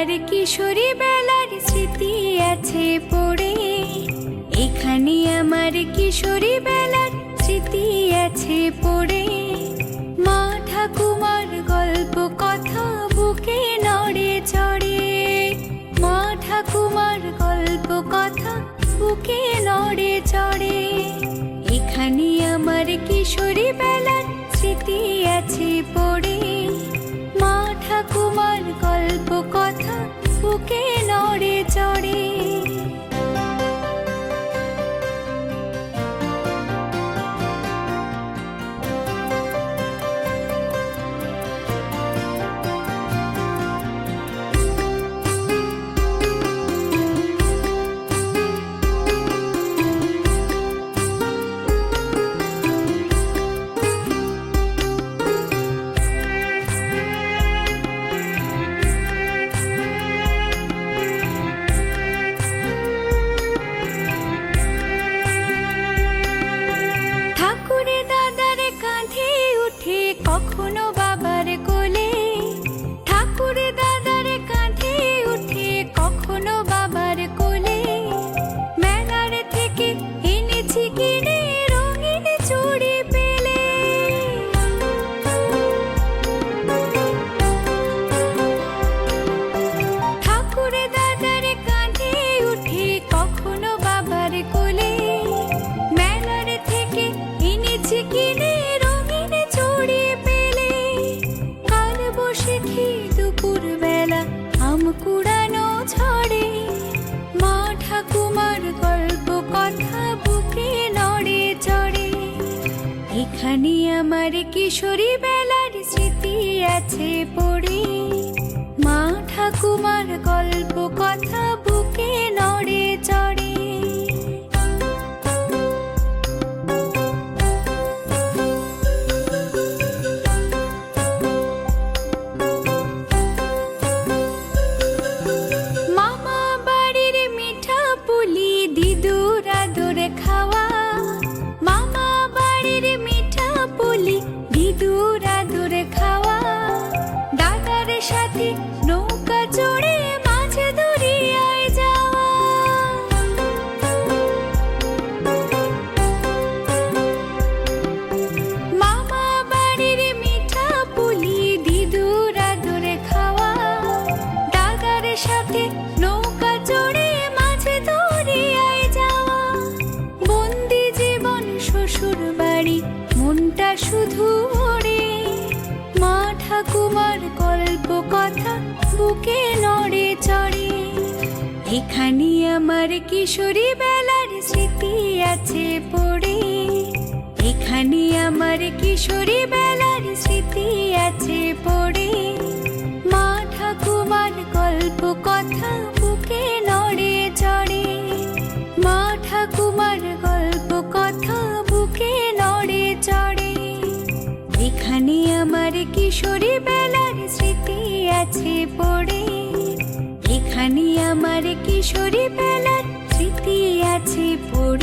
আমার কিশোরী বেলার স্মৃতি আছে পড়ে। এখানে আমার কিশোরী বেলার স্মৃতি আছে পড়ে। মা ঠাকুমার গল্প কথা বুকে নড়ে চড়ে। মা ঠাকুমার গল্প কথা বুকে নড়ে চড়ে। এখানে আমার কিশোরী বেলার স্মৃতি আছে পড়ে। কখনো বাবার কোলে, ঠাকুরে দাদার কাঁধে উঠে কখনো বাবার কোলে। মেলার থেকে এনেছি কিনে পেলে। কাঁধে উঠে কখনো বাবার কোলে, মেলার থেকে এনেছি কিনে ঠাকুমার গল্প, কথা বুকে নড়ে চড়ে। এখানে আমার কিশোরী বেলার স্মৃতি আছে পড়ে। মা ঠাকুমার গল্প, কথা ঠাকুমার গল্প কথা বুকে নড়ে চড়ে। এখানে আমার কিশোরী বেলার স্মৃতি আছে পড়ে। এখানে আমার কিশোরী বেলার স্মৃতি আছে পড়ে। মা ঠাকুমার গল্প কথা বুকে নড়ে চড়ে। মা ঠাকুমার গল্প কথা বুকে নড়ে চড়ে। এখানে আমার কিশোরী বেলার স্মৃতি আছে পড়ে। এখানে আমার কিশোরী বেলার স্মৃতি আছে পড়ে।